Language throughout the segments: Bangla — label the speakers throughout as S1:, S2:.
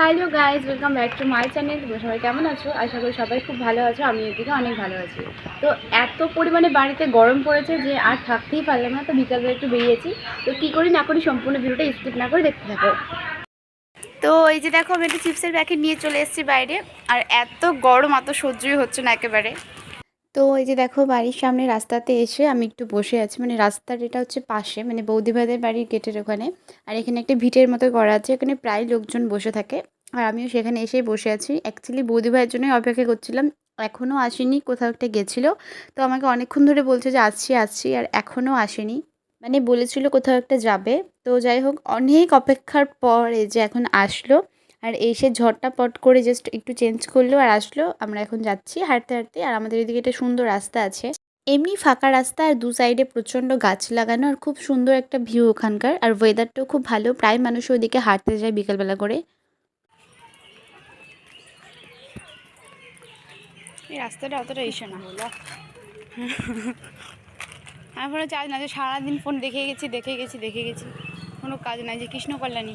S1: Hello guys welcome back to my channel সবাই কেমন আছো? আশা করি সবাই খুব ভালো আছো আমি এদিকে অনেক ভালো আছি। তো এত পরিমাণে বাড়িতে গরম পড়েছে যে আর থাকতেই পারলাম না, তো বিকালবেলা একটু বেরিয়েছি। তো কী করি না করি সম্পূর্ণ ভিডিওটা স্কিপ না করে দেখতে থাকো। তো এই যে দেখো, আমি একটা চিপসের প্যাকেট নিয়ে চলে এসেছি বাইরে। আর এত গরম, এত সহ্যই হচ্ছে না একেবারে। তো এই যে দেখো বাড়ির সামনে রাস্তাতে এসে আমি একটু বসে আছি। মানে রাস্তার এটা হচ্ছে পাশে মানে বৌদি ভাইদের বাড়ির গেটের ওখানে। আর এখানে একটা ভিটের মতো করা আছে, এখানে প্রায় লোকজন বসে থাকে। আর আমিও সেখানে এসেই বসে আছি। অ্যাকচুয়ালি বৌদি ভাইয়ের জন্যই অপেক্ষা করছিলাম, এখনও আসেনি, কোথাও একটা গেছিল। তো আমাকে অনেকক্ষণ ধরে বলছে যে, আসছি আসছি, আর এখনও আসেনি। মানে বলেছিল কোথাও একটা যাবে। তো যাই হোক, অনেক অপেক্ষার পর এই যে এখন আসলো। আর এসে ঝড়টা পট করে জাস্ট একটু চেঞ্জ করল আর আসলো। আমরা এখন যাচ্ছি হাঁটতে হাঁটতে আর আমাদের এদিকে একটা সুন্দর রাস্তা আছে। এমনি ফাঁকা রাস্তা আর দু সাইডে প্রচণ্ড গাছ লাগানো আর খুব সুন্দর একটা ভিউ ওখানকার। আর ওয়েদারটাও খুব ভালো, প্রায় মানুষ ওইদিকে হাঁটতে যায় বিকালবেলা করে। এই রাস্তাটা অতটা ইসে না। আমার ফোনে চার্জ না যে সারাদিন ফোন দেখে গেছি দেখে গেছি দেখে গেছি। কোনো কাজ নাই যে কৃষ্ণ কল্যাণী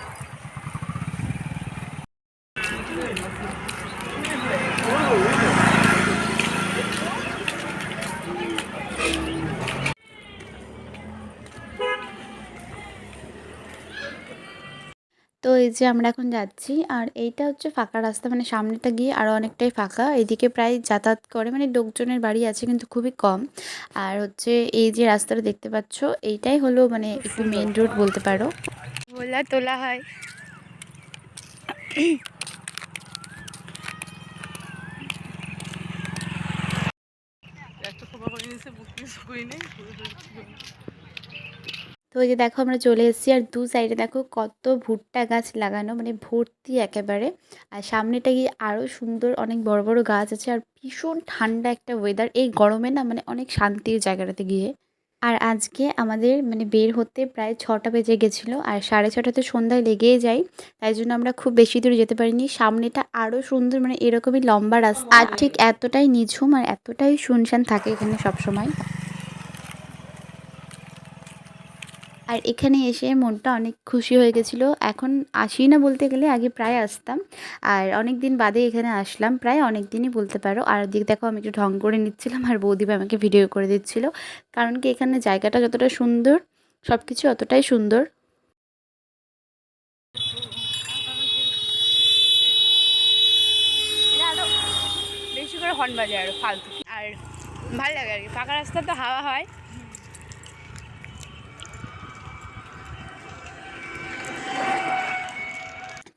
S1: তো- এই যে আমরা এখন যাচ্ছি আর এইটা হচ্ছে ফাঁকা রাস্তা মানে সামনেটা গিয়ে আরও অনেকটাই ফাঁকা। এদিকে প্রায় যাতায়াত করে মানে লোকজনের বাড়ি আছে কিন্তু খুবই কম। আর হচ্ছে এই যে রাস্তাটা দেখতে পাচ্ছ এইটাই হলো মানে একটু মেন রোড বলতে পারো। বলা তোলা হয়।
S2: একটা খবর করে নিয়েছে বুক কিছু করি নেই
S1: তো ওই যে দেখো আমরা চলে এসেছি আর দু সাইডে দেখো কত ভুট্টা গাছ লাগানো মানে ভর্তি একেবারে। আর সামনেটা গিয়ে আরও সুন্দর অনেক বড় বড় গাছ আছে আর ভীষণ ঠান্ডা একটা ওয়েদার এই গরমে না মানে অনেক শান্তির জায়গাটাতে গিয়ে। আর আজকে আমাদের মানে বের হতে প্রায় ছটা বেজে গেছিল আর সাড়ে ছটাতে সন্ধ্যায় লেগেই যায়। তাই জন্য আমরা খুব বেশি দূর যেতে পারিনি। সামনেটা আরও সুন্দর মানে এরকমই লম্বা রাস্তা। আর ঠিক এতটাই নিঝুম আর এতটাই শুনশান থাকে এখানে সবসময়। আর এখানে এসে মনটা অনেক খুশি হয়ে গেছিল। এখন আসি না বলতে গেলে, আগে প্রায় আসতাম। আর অনেক দিন বাদে এখানে আসলাম। প্রায় অনেক দিনই বলতে পারো। আর দিক দেখো, আমি একটু ঢং করে নিচ্ছিলাম আর বৌদিবা আমাকে ভিডিও করে দিচ্ছিল। কারণ কি, এখানে জায়গাটা যতটা সুন্দর সব কিছু অতটাই সুন্দর। বেশি করে হর্ন বাজে আর ফালতু। আর ভালো লাগে আর কি। ফাঁকা রাস্তা তো হাওয়া হয়।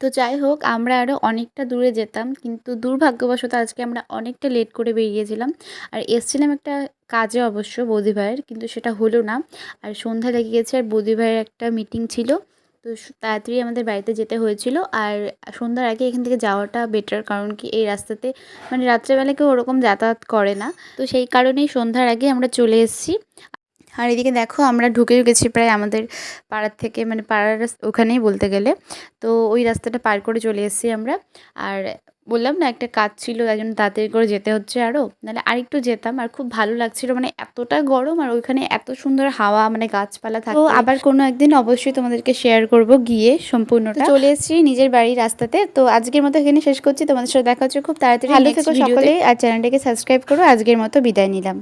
S1: তো যাই হোক আমরা আরও অনেকটা দূরে যেতাম, কিন্তু দুর্ভাগ্যবশত আজকে আমরা অনেকটা লেট করে বেরিয়েছিলাম। আর এসছিলাম একটা কাজে অবশ্য বৌদি ভাইয়ের, কিন্তু সেটা হলো না। আর সন্ধ্যা লেগে গেছে আর বৌদি ভাইয়ের একটা মিটিং ছিল, তো তাড়াতাড়ি আমাদের বাড়িতে যেতে হয়েছিল। আর সন্ধ্যার আগে এখান থেকে যাওয়াটা বেটার কারণ কি এই রাস্তাতে মানে রাত্রেবেলা কেউ ওরকম যাতায়াত করে না। তো সেই কারণেই সন্ধ্যার আগে আমরা চলে এসেছি। আর এদিকে দেখো আমরা ঢুকে গেছি প্রায় আমাদের পাড়ার থেকে মানে পাড়ার ওখানেই বলতে গেলে। তো ওই রাস্তাটা পার করে চলে এসেছি আমরা। আর বললাম না একটা কাজ ছিল তাই জন্য তাড়াতাড়ি করে যেতে হচ্ছে আরও নাহলে আরেকটু যেতাম আর খুব ভালো লাগছিল মানে এতটা গরম আর ওইখানে এত সুন্দর হাওয়া মানে গাছপালা থাকতো আবার কোনো একদিন অবশ্যই তোমাদেরকে শেয়ার করব গিয়ে সম্পূর্ণটা। চলে এসেছি নিজের বাড়ির রাস্তাতে। তো আজকের মতো এখানে শেষ করছি। তোমাদের সাথে দেখা হচ্ছে খুব তাড়াতাড়ি। ভালো থেকো সকলে আর চ্যানেলটাকে সাবস্ক্রাইব করো। আজকের মতো বিদায় নিলাম।